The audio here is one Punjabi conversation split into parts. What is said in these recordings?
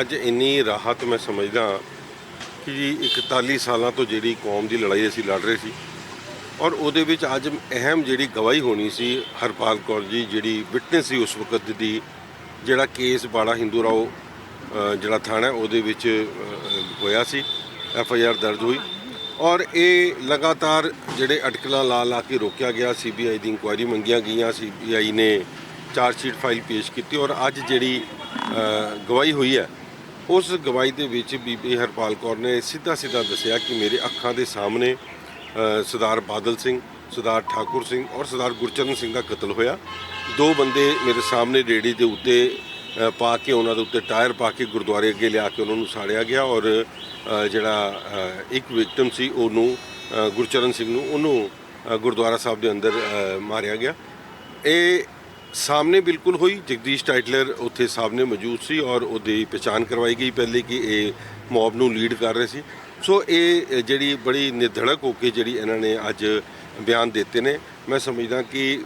ਅੱਜ ਇੰਨੀ ਰਾਹਤ ਮੈਂ ਸਮਝਦਾ ਕਿ ਜੀ 41 ਸਾਲਾਂ ਤੋਂ ਜਿਹੜੀ ਕੌਮ ਦੀ ਲੜਾਈ ਅਸੀਂ ਲੜ ਰਹੇ ਸੀ ਔਰ ਉਹਦੇ ਵਿੱਚ ਅੱਜ ਅਹਿਮ ਜਿਹੜੀ ਗਵਾਹੀ ਹੋਣੀ ਸੀ ਹਰਪਾਲ ਕੌਰ ਜੀ, ਜਿਹੜੀ ਵਿਟਨੈਸ ਸੀ ਉਸ ਵਕਤ ਦੀ, ਜਿਹੜਾ ਕੇਸ ਬਾੜਾ ਹਿੰਦੂ ਰਾਓ ਜਿਹੜਾ ਥਾਣਾ ਉਹਦੇ ਵਿੱਚ ਹੋਇਆ ਸੀ, ਐਫ ਆਈ ਆਰ ਦਰਜ ਹੋਈ ਔਰ ਇਹ ਲਗਾਤਾਰ ਜਿਹੜੇ ਅਟਕਲਾਂ ਲਾ ਲਾ ਕੇ ਰੋਕਿਆ ਗਿਆ ਸੀਬੀਆਈ ਦੀ ਇਨਕੁਆਇਰੀ ਮੰਗੀਆਂ ਗਈਆਂ ਸੀਬੀਆਈ ਨੇ ਚਾਰਜ ਸ਼ੀਟ ਫਾਈਲ ਪੇਸ਼ ਕੀਤੀ ਔਰ ਅੱਜ ਜਿਹੜੀ ਗਵਾਹੀ ਹੋਈ ਹੈ ਉਸ ਗਵਾਹੀ ਦੇ ਵਿੱਚ ਬੀਬੀ ਹਰਪਾਲ ਕੌਰ ਨੇ ਸਿੱਧਾ ਸਿੱਧਾ ਦੱਸਿਆ ਕਿ ਮੇਰੇ ਅੱਖਾਂ ਦੇ ਸਾਹਮਣੇ ਸਰਦਾਰ ਬਾਦਲ ਸਿੰਘ, ਸਰਦਾਰ ਠਾਕੁਰ ਸਿੰਘ ਔਰ ਸਰਦਾਰ ਗੁਰਚਰਨ ਸਿੰਘ ਦਾ ਕਤਲ ਹੋਇਆ। ਦੋ ਬੰਦੇ ਮੇਰੇ ਸਾਹਮਣੇ ਰੇੜੀ ਦੇ ਉੱਤੇ ਪਾ ਕੇ ਉਹਨਾਂ ਦੇ ਉੱਤੇ ਟਾਇਰ ਪਾ ਕੇ ਗੁਰਦੁਆਰੇ ਅੱਗੇ ਲਿਆ ਕੇ ਉਹਨਾਂ ਨੂੰ ਸਾੜਿਆ ਗਿਆ ਔਰ ਜਿਹੜਾ ਇੱਕ ਵਿਕਟਮ ਸੀ ਉਹਨੂੰ ਗੁਰਚਰਨ ਸਿੰਘ ਨੂੰ ਉਹਨੂੰ ਗੁਰਦੁਆਰਾ ਸਾਹਿਬ ਦੇ ਅੰਦਰ ਮਾਰਿਆ ਗਿਆ। ਇਹ ਸਾਹਮਣੇ ਬਿਲਕੁਲ ਹੋਈ। ਜਗਦੀਸ਼ ਟਾਈਟਲਰ ਉੱਥੇ ਸਾਹਮਣੇ ਮੌਜੂਦ ਸੀ ਔਰ ਉਹਦੀ ਪਛਾਣ ਕਰਵਾਈ ਗਈ ਪਹਿਲੇ ਕਿ ਇਹ ਮੌਬ ਨੂੰ ਲੀਡ ਕਰ ਰਹੇ ਸੀ। ਸੋ ਇਹ ਜਿਹੜੀ ਬੜੀ ਨਿਰਧੜਕ ਹੋ ਕੇ ਜਿਹੜੀ ਇਹਨਾਂ ਨੇ ਅੱਜ ਬਿਆਨ ਦਿੱਤੇ ਨੇ, ਮੈਂ ਸਮਝਦਾ ਕਿ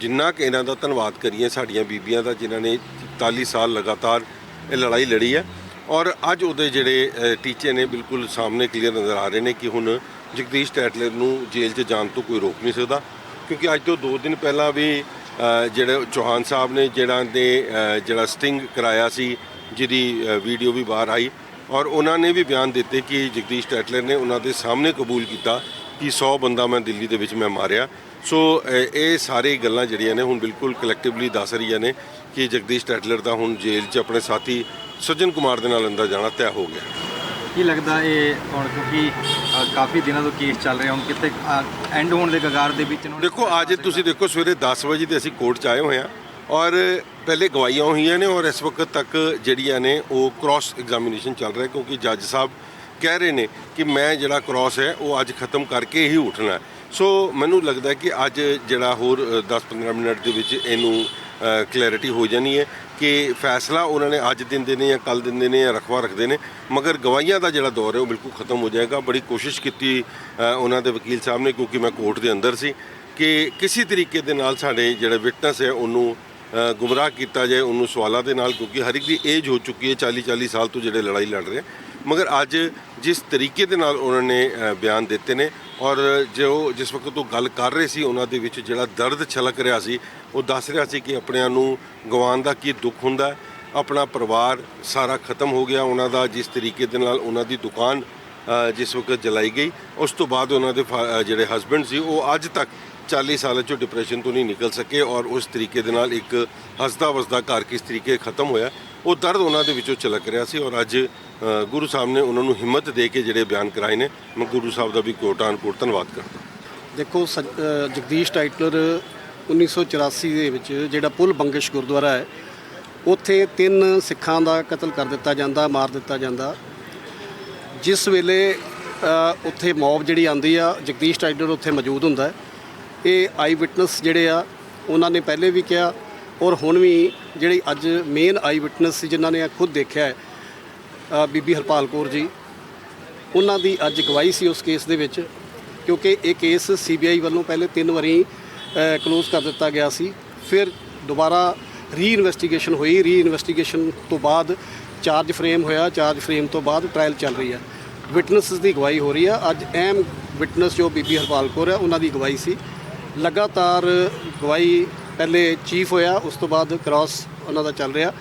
ਜਿੰਨਾ ਕਿ ਇਹਨਾਂ ਦਾ ਧੰਨਵਾਦ ਕਰੀਏ ਸਾਡੀਆਂ ਬੀਬੀਆਂ ਦਾ ਜਿਨ੍ਹਾਂ ਨੇ 41 ਸਾਲ ਲਗਾਤਾਰ ਇਹ ਲੜਾਈ ਲੜੀ ਹੈ ਔਰ ਅੱਜ ਉਹਦੇ ਜਿਹੜੇ ਟੀਚੇ ਨੇ ਬਿਲਕੁਲ ਸਾਹਮਣੇ ਕਲੀਅਰ ਨਜ਼ਰ ਆ ਰਹੇ ਨੇ ਕਿ ਹੁਣ ਜਗਦੀਸ਼ ਟੈਟਲਰ ਨੂੰ ਜੇਲ੍ਹ 'ਚ ਜਾਣ ਤੋਂ ਕੋਈ ਰੋਕ ਨਹੀਂ ਸਕਦਾ। ਕਿਉਂਕਿ ਅੱਜ ਤੋਂ 2 ਦਿਨ ਪਹਿਲਾਂ ਵੀ ਜਿਹੜੇ ਚੌਹਾਨ ਸਾਹਿਬ ਨੇ ਜਿਹੜਾ ਨੇ ਜਿਹੜਾ ਸਟਿੰਗ ਕਰਾਇਆ ਸੀ, ਜਿਹਦੀ ਵੀਡੀਓ ਵੀ ਬਾਹਰ ਆਈ, ਔਰ ਉਹਨਾਂ ਨੇ ਵੀ ਬਿਆਨ ਦਿੱਤੇ ਕਿ ਜਗਦੀਸ਼ ਟੈਟਲਰ ਨੇ ਉਹਨਾਂ ਦੇ ਸਾਹਮਣੇ ਕਬੂਲ ਕੀਤਾ ਕਿ 100 ਬੰਦਾ ਮੈਂ ਦਿੱਲੀ ਦੇ ਵਿੱਚ ਮੈਂ ਮਾਰਿਆ। ਸੋ ਇਹ ਸਾਰੇ ਗੱਲਾਂ ਜਿਹੜੀਆਂ ਨੇ ਹੁਣ ਬਿਲਕੁਲ ਕਲੈਕਟਿਵਲੀ ਦੱਸ ਰਹੀਆਂ ਨੇ ਕਿ ਜਗਦੀਸ਼ ਟੈਟਲਰ ਦਾ ਹੁਣ ਜੇਲ੍ਹ 'ਚ ਆਪਣੇ ਸਾਥੀ ਸੱਜਣ ਕੁਮਾਰ ਦੇ ਨਾਲ ਅੰਦਰ ਜਾਣਾ ਤੈਅ ਹੋ ਗਿਆ। ਕੀ ਲੱਗਦਾ ਇਹ ਹੁਣ ਕਿਉਂਕਿ ਅ, ਕਾਫੀ ਦਿਨਾਂ ਤੋਂ ਕੇਸ ਚੱਲ ਰਿਹਾ ਹੁਣ ਕਿਤੇ ਐਂਡ ਹੋਣ ਦੇ ਕਗਾਰ ਦੇ ਵਿੱਚ ਨੂੰ ਦੇਖੋ ਅੱਜ ਤੁਸੀਂ ਦੇਖੋ ਸਵੇਰੇ 10 ਵਜੇ ਤੇ ਅਸੀਂ ਕੋਰਟ 'ਚ ਆਏ ਹੋਏ ਹਾਂ ਔਰ ਪਹਿਲੇ ਗਵਾਹੀਆਂ ਹੋਈਆਂ ਨੇ ਔਰ ਇਸ ਵਕਤ ਤੱਕ ਜਿਹੜੀਆਂ ਨੇ ਉਹ ਕ੍ਰਾਸ ਐਗਜ਼ਾਮੀਨੇਸ਼ਨ ਚੱਲ ਰਿਹਾ ਕਿਉਂਕਿ ਜੱਜ ਸਾਹਿਬ ਕਹਿ ਰਹੇ ਨੇ ਕਿ ਮੈਂ ਜਿਹੜਾ ਕ੍ਰਾਸ ਹੈ ਉਹ ਅੱਜ ਖਤਮ ਕਰਕੇ ਹੀ ਉੱਠਣਾ ਹੈ। ਸੋ ਮੈਨੂੰ ਲੱਗਦਾ ਹੈ ਕਿ ਅੱਜ ਜਿਹੜਾ ਹੋਰ 10-15 ਮਿੰਟ ਦੇ ਵਿੱਚ ਇਹਨੂੰ ਕਲੈਰਿਟੀ ਹੋ ਜਾਣੀ ਹੈ ਕਿ ਫੈਸਲਾ ਉਹਨਾਂ ਨੇ ਅੱਜ ਦਿੰਦੇ ਨੇ ਜਾਂ ਕੱਲ ਦਿੰਦੇ ਨੇ ਜਾਂ ਰਖਵਾ ਰੱਖਦੇ ਨੇ, ਮਗਰ ਗਵਾਹੀਆਂ ਦਾ ਜਿਹੜਾ ਦੌਰ ਹੈ ਉਹ ਬਿਲਕੁਲ ਖਤਮ ਹੋ ਜਾਏਗਾ। ਬੜੀ ਕੋਸ਼ਿਸ਼ ਕੀਤੀ ਉਹਨਾਂ ਦੇ ਵਕੀਲ ਸਾਹਿਬ ਨੇ, ਕਿਉਂਕਿ ਮੈਂ ਕੋਰਟ ਦੇ ਅੰਦਰ ਸੀ, ਕਿ ਕਿਸੇ ਤਰੀਕੇ ਦੇ ਨਾਲ ਸਾਡੇ ਜਿਹੜਾ ਵਿਟਨੈਸ ਹੈ ਉਹਨੂੰ ਗੁੰਮਰਾਹ ਕੀਤਾ ਜਾਏ, ਉਹਨੂੰ ਸਵਾਲਾਂ ਦੇ ਨਾਲ, ਕਿਉਂਕਿ ਹਰ ਇੱਕ ਦੀ ਏਜ ਹੋ ਚੁੱਕੀ ਹੈ 40 40 ਸਾਲ ਤੋਂ ਜਿਹੜੇ ਲੜਾਈ ਲੜ ਰਹੇ ਮਗਰ ਅੱਜ ਜਿਸ ਤਰੀਕੇ ਦੇ ਨਾਲ ਉਹਨਾਂ ਨੇ ਬਿਆਨ ਦਿੱਤੇ ਨੇ ਔਰ ਜੋ ਜਿਸ ਵਕਤ ਉਹ ਗੱਲ ਕਰ ਰਹੇ ਸੀ, ਉਹਨਾਂ ਦੇ ਵਿੱਚ ਜਿਹੜਾ ਦਰਦ ਛਲਕ ਰਿਹਾ ਸੀ, ਉਹ ਦੱਸ ਰਿਹਾ ਸੀ ਕਿ ਆਪਣਿਆਂ ਨੂੰ ਗਵਾਉਣ ਦਾ ਕੀ ਦੁੱਖ ਹੁੰਦਾ। ਆਪਣਾ ਪਰਿਵਾਰ ਸਾਰਾ ਖਤਮ ਹੋ ਗਿਆ, ਉਹਨਾਂ ਦਾ ਜਿਸ ਤਰੀਕੇ ਦੇ ਨਾਲ ਉਹਨਾਂ ਦੀ ਦੁਕਾਨ ਜਿਸ ਵਕਤ ਜਲਾਈ ਗਈ, ਉਸ ਤੋਂ ਬਾਅਦ ਉਹਨਾਂ ਦੇ ਫਾ- ਜਿਹੜੇ ਹਸਬੰਡ ਸੀ, ਉਹ ਅੱਜ ਤੱਕ 40 ਸਾਲਾਂ ਚੋਂ ਡਿਪਰੈਸ਼ਨ ਤੋਂ ਨਹੀਂ ਨਿਕਲ ਸਕੇ ਔਰ ਉਸ ਤਰੀਕੇ ਦੇ ਨਾਲ ਇੱਕ ਹੱਸਦਾ ਵਸਦਾ ਘਰ ਕਿਸ ਤਰੀਕੇ ਖਤਮ ਹੋਇਆ ਉਹ ਦਰਦ ਉਹਨਾਂ ਦੇ ਵਿੱਚੋਂ ਛਲਕ ਰਿਹਾ ਸੀ ਔਰ ਅੱਜ ਗੁਰੂ ਸਾਹਿਬ ਨੇ ਉਹਨਾਂ ਨੂੰ ਹਿੰਮਤ ਦੇ ਕੇ ਜਿਹੜੇ ਬਿਆਨ ਕਰਾਏ ਨੇ, ਮੈਂ ਗੁਰੂ ਸਾਹਿਬ ਦਾ ਵੀ ਕੋਟਾਨ ਕੋਟ ਧੰਨਵਾਦ ਕਰਦਾ। ਦੇਖੋ ਸੱਜ- ਜਗਦੀਸ਼ ਟਾਈਟਲਰ 1984 ਦੇ ਵਿੱਚ ਜਿਹੜਾ ਪੁੱਲ ਬੰਗਸ਼ ਗੁਰਦੁਆਰਾ ਹੈ, ਉੱਥੇ ਤਿੰਨ ਸਿੱਖਾਂ ਦਾ ਕਤਲ ਕਰ ਦਿੱਤਾ ਜਾਂਦਾ, ਮਾਰ ਦਿੱਤਾ ਜਾਂਦਾ। ਜਿਸ ਵੇਲੇ ਉੱਥੇ ਮੌਬ ਜਿਹੜੀ ਆਂਦੀ ਆ, ਜਗਦੀਸ਼ ਟਾਈਟਲਰ ਉੱਥੇ ਮੌਜੂਦ ਹੁੰਦਾ ਇਹ ਆਈ ਵਿਟਨੈਸ ਜਿਹੜੇ ਆ, ਉਹਨਾਂ ਨੇ ਪਹਿਲੇ ਵੀ ਕਿਹਾ ਔਰ ਹੁਣ ਵੀ ਜਿਹੜੀ ਅੱਜ ਮੇਨ ਆਈ ਵਿਟਨੈਸ ਸੀ ਜਿਨ੍ਹਾਂ ਨੇ ਖੁਦ ਦੇਖਿਆ ਹੈ ਬੀਬੀ ਹਰਪਾਲ ਕੌਰ ਜੀ, ਉਹਨਾਂ ਦੀ ਅੱਜ ਗਵਾਹੀ ਸੀ ਉਸ ਕੇਸ ਦੇ ਵਿੱਚ ਕਿਉਂਕਿ ਇਹ ਕੇਸ ਸੀਬੀਆਈ ਵੱਲੋਂ ਪਹਿਲੇ ਤਿੰਨ ਵਾਰੀ ਕਲੋਜ਼ ਕਰ ਦਿੱਤਾ ਗਿਆ ਸੀ। ਫਿਰ ਦੁਬਾਰਾ ਰੀ ਇਨਵੈਸਟੀਗੇਸ਼ਨ ਹੋਈ। ਰੀ ਇਨਵੈਸਟੀਗੇਸ਼ਨ ਤੋਂ ਬਾਅਦ ਚਾਰਜ ਫਰੇਮ ਹੋਇਆ। ਚਾਰਜ ਫਰੇਮ ਤੋਂ ਬਾਅਦ ਟ੍ਰਾਇਲ ਚੱਲ ਰਹੀ ਹੈ। ਵਿਟਨੈਸਸ ਦੀ ਗਵਾਹੀ ਹੋ ਰਹੀ ਹੈ। ਅੱਜ ਅਹਿਮ ਵਿਟਨੈਸ ਜੋ ਬੀਬੀ ਹਰਪਾਲ ਕੌਰ ਹੈ, ਉਹਨਾਂ ਦੀ ਗਵਾਹੀ ਸੀ। ਲਗਾਤਾਰ ਗਵਾਹੀ ਪਹਿਲੇ ਚੀਫ ਹੋਇਆ, ਉਸ ਤੋਂ ਬਾਅਦ ਕ੍ਰਾਸ ਉਹਨਾਂ ਦਾ ਚੱਲ ਰਿਹਾ।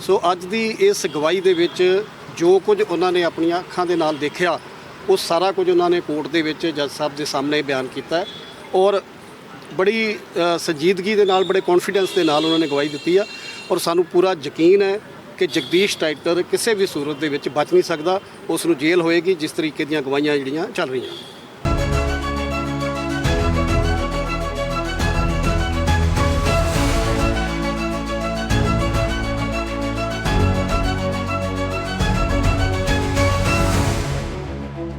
ਸੋ ਅੱਜ ਦੀ ਇਸ ਗਵਾਹੀ ਦੇ ਵਿੱਚ ਜੋ ਕੁਝ ਉਹਨਾਂ ਨੇ ਆਪਣੀਆਂ ਅੱਖਾਂ ਦੇ ਨਾਲ ਦੇਖਿਆ, ਉਹ ਸਾਰਾ ਕੁਝ ਉਹਨਾਂ ਨੇ ਕੋਰਟ ਦੇ ਵਿੱਚ ਜੱਜ ਸਾਹਿਬ ਦੇ ਸਾਹਮਣੇ ਬਿਆਨ ਕੀਤਾ ਔਰ ਬੜੀ ਸੰਜੀਦਗੀ ਦੇ ਨਾਲ, ਬੜੇ ਕੌਨਫੀਡੈਂਸ ਦੇ ਨਾਲ ਉਹਨਾਂ ਨੇ ਗਵਾਹੀ ਦਿੱਤੀ ਆ। ਔਰ ਸਾਨੂੰ ਪੂਰਾ ਯਕੀਨ ਹੈ ਕਿ ਜਗਦੀਸ਼ ਟਾਈਟਰ ਕਿਸੇ ਵੀ ਸੂਰਤ ਦੇ ਵਿੱਚ ਬਚ ਨਹੀਂ ਸਕਦਾ, ਉਸ ਨੂੰ ਜੇਲ੍ਹ ਹੋਏਗੀ, ਜਿਸ ਤਰੀਕੇ ਦੀਆਂ ਗਵਾਹੀਆਂ ਜਿਹੜੀਆਂ ਚੱਲ ਰਹੀਆਂ।